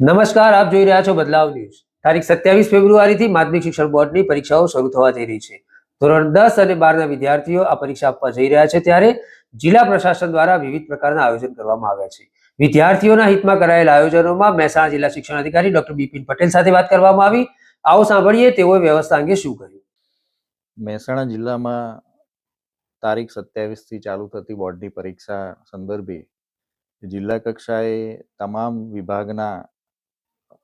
નમસ્કાર, આપ જોઈ રહ્યા છો બદલાવ ન્યૂઝ. તારીખ સત્યાવીસ ફેબ્રુઆરીથી માધ્યમિક શિક્ષણ બોર્ડની પરીક્ષાઓ શરૂ થવા જઈ રહી છે. ધોરણ દસ અને બારના વિદ્યાર્થીઓ આ પરીક્ષા આપવા જઈ રહ્યા છે ત્યારે જિલ્લા પ્રશાસન દ્વારા વિવિધ પ્રકારના આયોજન કરવામાં આવ્યા છે. વિદ્યાર્થીઓના હિતમાં કરાયેલા આયોજનોમાં મહેસાણા જિલ્લા શિક્ષણ અધિકારી ડોક્ટર બિપિન પટેલ સાથે વાત કરવામાં આવી. આવો સાંભળીએ તેઓએ વ્યવસ્થા અંગે શું કહ્યું. મહેસાણા જિલ્લામાં તારીખ સત્યાવીસથી ચાલુ થતી બોર્ડની પરીક્ષા સંદર્ભે જિલ્લા કક્ષાએ તમામ વિભાગના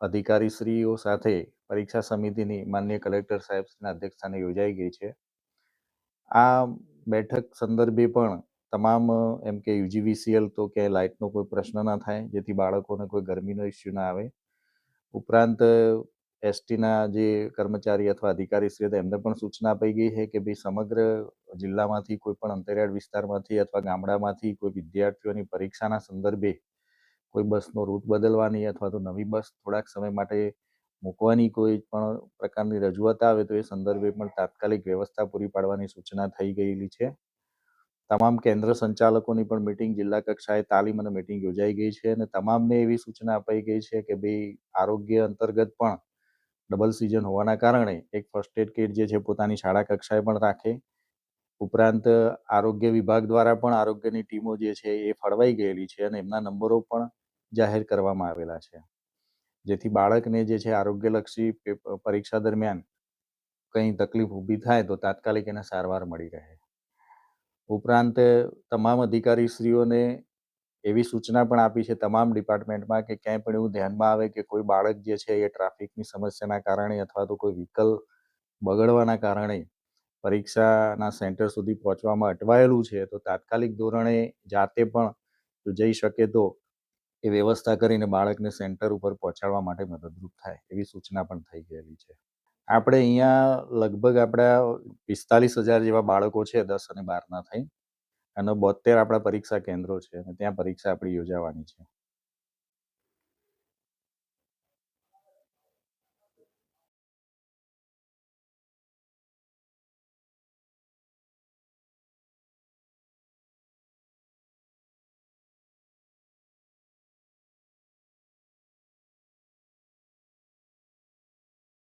અધિકારીશ્રીઓ સાથે પરીક્ષા સમિતિની માન્ય કલેક્ટર સાહેબના અધ્યક્ષસ્થાને યોજાઈ ગઈ છે. આ બેઠક સંદર્ભે પણ તમામ, એમ કે યુજીવીસીએલ તો કે લાઇટનો કોઈ પ્રશ્ન ના થાય, જેથી બાળકોને કોઈ ગરમીનો ઇસ્યુ ના આવે. ઉપરાંત, એસટીના જે કર્મચારી અથવા અધિકારીશ્રીઓ હતા, એમને પણ સૂચના અપાઈ ગઈ છે કે ભાઈ સમગ્ર જિલ્લામાંથી કોઈ પણ અંતરિયાળ વિસ્તારમાંથી અથવા ગામડામાંથી કોઈ વિદ્યાર્થીઓની પરીક્ષાના સંદર્ભે કોઈ બસનો રૂટ બદલવાની અથવા તો નવી બસ થોડાક સમય માટે મૂકવાની કોઈ પણ પ્રકારની રજૂઆત આવે તો એ સંદર્ભે પણ તાત્કાલિક વ્યવસ્થા પૂરી પાડવાની સૂચના થઈ ગયેલી છે. તમામ કેન્દ્ર સંચાલકોની પણ મિટિંગ જિલ્લા કક્ષાએ તાલીમ અને મિટિંગ યોજાઈ ગઈ છે અને તમામને એવી સૂચના અપાઈ ગઈ છે કે ભાઈ આરોગ્ય અંતર્ગત પણ ડબલ સિઝન હોવાના કારણે એક ફર્સ્ટ એડ કિટ જે છે પોતાની શાળા કક્ષાએ પણ રાખે. ઉપરાંત આરોગ્ય વિભાગ દ્વારા પણ આરોગ્યની ટીમો જે છે એ ફળવાઈ ગયેલી છે અને એમના નંબરો પણ જાહેર કરવામાં આવેલા છે. જેથી બાળકને જે છે આરોગ્યલક્ષી પરીક્ષા દરમિયાન કંઈ તકલીફ ઊભી થાય તો તાત્કાલિક એને સારવાર મળી રહે. ઉપરાંત, તમામ અધિકારીશ્રીઓને એવી સૂચના પણ આપી છે તમામ ડિપાર્ટમેન્ટમાં કે ક્યાંય પણ એવું ધ્યાનમાં આવે કે કોઈ બાળક જે છે એ ટ્રાફિકની સમસ્યાના કારણે અથવા તો કોઈ વ્હીકલ બગડવાના કારણે પરીક્ષાના સેન્ટર સુધી પહોંચવામાં અટવાયેલું છે, તો તાત્કાલિક ધોરણે જાતે પણ જઈ શકે તો એ વ્યવસ્થા કરીને બાળકને સેન્ટર ઉપર પહોંચાડવા માટે મદદરૂપ થાય, એવી સૂચના પણ થઈ ગયેલી છે. આપણે અહીંયા લગભગ આપણા પિસ્તાલીસ હજાર જેવા બાળકો છે, દસ અને બારના થઈ, અને બોતેર આપણા પરીક્ષા કેન્દ્રો છે, અને ત્યાં પરીક્ષા આપણી યોજાવાની છે.